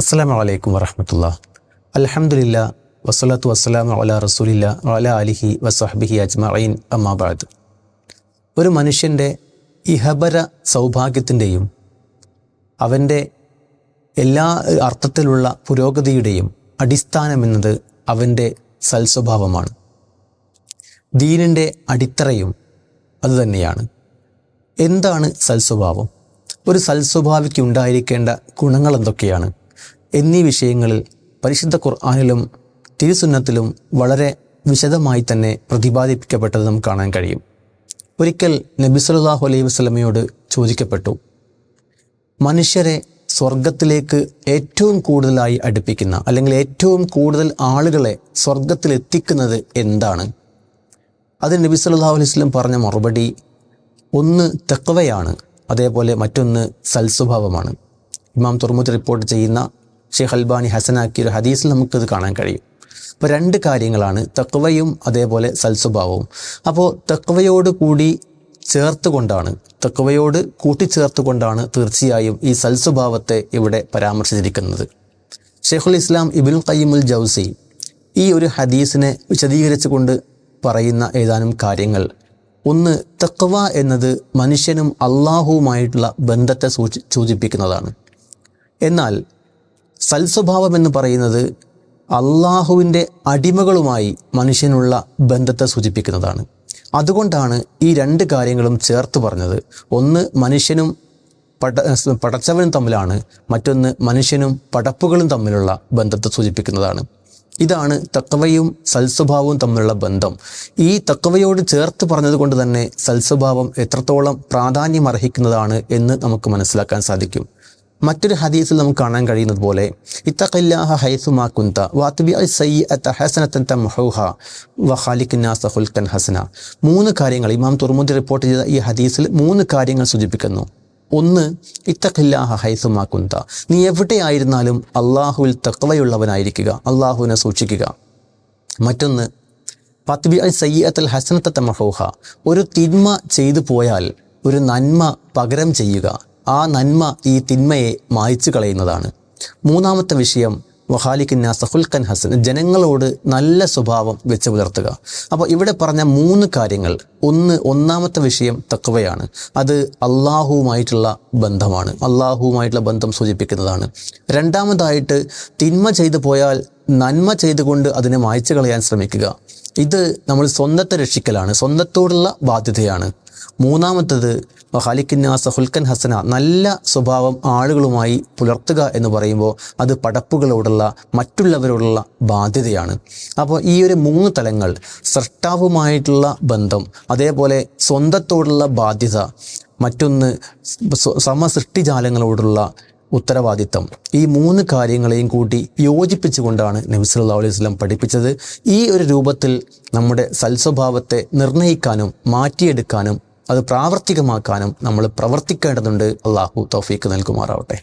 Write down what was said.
അസ്സാം വലൈക്കും വറഹമത്തുള്ള അലഹമുല്ല വസ്സലാത്തു വസ്സലാം അല റസൂലില്ല അല അലിഹി വസ്ഹബിഹി അജ്മഈൻ അമ്മാബാദ് ഒരു മനുഷ്യന്റെ ഇഹബര സൗഭാഗ്യത്തിന്റെയും അവന്റെ എല്ലാ അർത്ഥത്തിലുള്ള പുരോഗതിയുടെയും അടിസ്ഥാനമെന്നത് അവന്റെ സൽസ്വഭാവമാണ്. ദീനിന്റെ അടിത്തറയും അതുതന്നെയാണ് എന്താണ് സൽസ്വഭാവം? ഒരു സൽസ്വഭാവിക്ക് ഉണ്ടായിരിക്കേണ്ട ഗുണങ്ങൾ എന്തൊക്കെയാണ് എന്നീ വിഷയങ്ങളിൽ പരിശുദ്ധ ഖുർആാനിലും തിരുസുന്നത്തിലും വളരെ വിശദമായി തന്നെ പ്രതിപാദിപ്പിക്കപ്പെട്ടത് നമുക്ക് കാണാൻ കഴിയും. ഒരിക്കൽ നബി സല്ലല്ലാഹു അലൈഹി വസ്ലമയോട് ചോദിക്കപ്പെട്ടു മനുഷ്യരെ സ്വർഗത്തിലേക്ക് ഏറ്റവും കൂടുതലായി അടുപ്പിക്കുന്ന അല്ലെങ്കിൽ ഏറ്റവും കൂടുതൽ ആളുകളെ സ്വർഗത്തിൽ എത്തിക്കുന്നത് എന്താണ്? അതിന് നബി സല്ലല്ലാഹു അലൈഹി വസ്ലം പറഞ്ഞ മറുപടി ഒന്ന് തെക്കവയാണ് അതേപോലെ മറ്റൊന്ന് സൽസ്വഭാവമാണ്. ഇമാം തുറമുത്ത് റിപ്പോർട്ട് ചെയ്യുന്ന ഷെയ്ഖ് അൽബാനി ഹസനാക്കിയ ഒരു ഹദീസിൽ നമുക്കിത് കാണാൻ കഴിയും. അപ്പോൾ രണ്ട് കാര്യങ്ങളാണ്. തക്വയും അതേപോലെ സൽസ്വഭാവവും. അപ്പോൾ തക്വയോട് കൂടി ചേർത്തുകൊണ്ടാണ് തക്വയോട് കൂട്ടിച്ചേർത്തുകൊണ്ടാണ് തീർച്ചയായും ഈ സൽസ്വഭാവത്തെ ഇവിടെ പരാമർശിച്ചിരിക്കുന്നത്. ഷെയ്ഖുൽ ഇസ്ലാം ഇബിൻ കയ്യമുൽ ജൗസി ഈ ഒരു ഹദീസിനെ വിശദീകരിച്ചു കൊണ്ട് പറയുന്ന ഏതാനും കാര്യങ്ങൾ. ഒന്ന് തക്വ എന്നത് മനുഷ്യനും അള്ളാഹുവുമായിട്ടുള്ള ബന്ധത്തെ സൂചി സൂചിപ്പിക്കുന്നതാണ്. എന്നാൽ സൽസ്വഭാവം എന്ന് പറയുന്നത് അള്ളാഹുവിന്റെ അടിമകളുമായി മനുഷ്യനുള്ള ബന്ധത്തെ സൂചിപ്പിക്കുന്നതാണ്. അതുകൊണ്ടാണ് ഈ രണ്ട് കാര്യങ്ങളും ചേർത്ത് പറഞ്ഞത്. ഒന്ന് മനുഷ്യനും പട പടച്ചവനും തമ്മിലാണ് മറ്റൊന്ന് മനുഷ്യനും പടപ്പുകളും തമ്മിലുള്ള ബന്ധത്തെ സൂചിപ്പിക്കുന്നതാണ്. ഇതാണ് തക്കവയും സൽസ്വഭാവവും തമ്മിലുള്ള ബന്ധം. ഈ തക്കവയോട് ചേർത്ത് പറഞ്ഞതുകൊണ്ട് തന്നെ സൽസ്വഭാവം എത്രത്തോളം പ്രാധാന്യം അർഹിക്കുന്നതാണ് എന്ന് നമുക്ക് മനസ്സിലാക്കാൻ സാധിക്കും. മറ്റൊരു ഹദീസിൽ നമുക്ക് കാണാൻ കഴിയുന്നത് പോലെ ഇത്തഖില്ലാഹ ഹസന. മൂന്ന് കാര്യങ്ങൾ ഇമാം തുറമുദി റിപ്പോർട്ട് ചെയ്ത ഈ ഹദീസിൽ മൂന്ന് കാര്യങ്ങൾ സൂചിപ്പിക്കുന്നു. ഒന്ന് ഇത്തഖില്ലാഹ ഹൈസുമാ കുന്ത. നീ എവിടെയായിരുന്നാലും അള്ളാഹുവിൽ തക്കവയുള്ളവനായിരിക്കുക അള്ളാഹുവിനെ സൂക്ഷിക്കുക. മറ്റൊന്ന് പത്ബി അൽ സയ്യത്തൽ ഹസനത്ത തമഹൂഹ ഒരു തിന്മ ചെയ്തു പോയാൽ ഒരു നന്മ പകരം ചെയ്യുക. ആ നന്മ ഈ തിന്മയെ മായ്ച്ചു കളയുന്നതാണ്. മൂന്നാമത്തെ വിഷയം വഹാലിക്കുന്ന സഹുൽഖൻ ഹസൻ ജനങ്ങളോട് നല്ല സ്വഭാവം വെച്ച് പുലർത്തുക. അപ്പോൾ ഇവിടെ പറഞ്ഞ മൂന്ന് കാര്യങ്ങൾ ഒന്ന് ഒന്നാമത്തെ വിഷയം തക്കവയാണ് അത് അള്ളാഹുവുമായിട്ടുള്ള ബന്ധമാണ്. അള്ളാഹുവുമായിട്ടുള്ള ബന്ധം സൂചിപ്പിക്കുന്നതാണ്. രണ്ടാമതായിട്ട് തിന്മ ചെയ്തു പോയാൽ നന്മ ചെയ്തുകൊണ്ട് അതിനെ മായ്ച്ചു കളയാൻ ശ്രമിക്കുക. ഇത് നമ്മൾ സ്വന്തത്തെ രക്ഷിക്കലാണ്. സ്വന്തത്തോടുള്ള ബാധ്യതയാണ്. മൂന്നാമത്തത് ഖാലിക്കിന്നാസ ഹുൽക്കൻ ഹസന നല്ല സ്വഭാവം ആളുകളുമായി പുലർത്തുക എന്ന് പറയുമ്പോൾ അത് പടപ്പുകളോടുള്ള മറ്റുള്ളവരോടുള്ള ബാധ്യതയാണ്. അപ്പോൾ ഈ ഒരു മൂന്ന് തലങ്ങൾ സൃഷ്ടാവുമായിട്ടുള്ള ബന്ധം അതേപോലെ സ്വന്തത്തോടുള്ള ബാധ്യത മറ്റൊന്ന് സമസൃഷ്ടിജാലങ്ങളോടുള്ള ഉത്തരവാദിത്തം. ഈ മൂന്ന് കാര്യങ്ങളെയും കൂട്ടി യോജിപ്പിച്ചുകൊണ്ടാണ് നബി സല്ലല്ലാഹു അലൈഹി പഠിപ്പിച്ചത്. ഈ ഒരു രൂപത്തിൽ നമ്മുടെ സൽസ്വഭാവത്തെ നിർണയിക്കാനും മാറ്റിയെടുക്കാനും അത് പ്രാവർത്തികമാക്കാനും നമ്മൾ പ്രവർത്തിക്കേണ്ടതുണ്ട്. അള്ളാഹു തൗഫീക്ക് നൽകുമാറാവട്ടെ.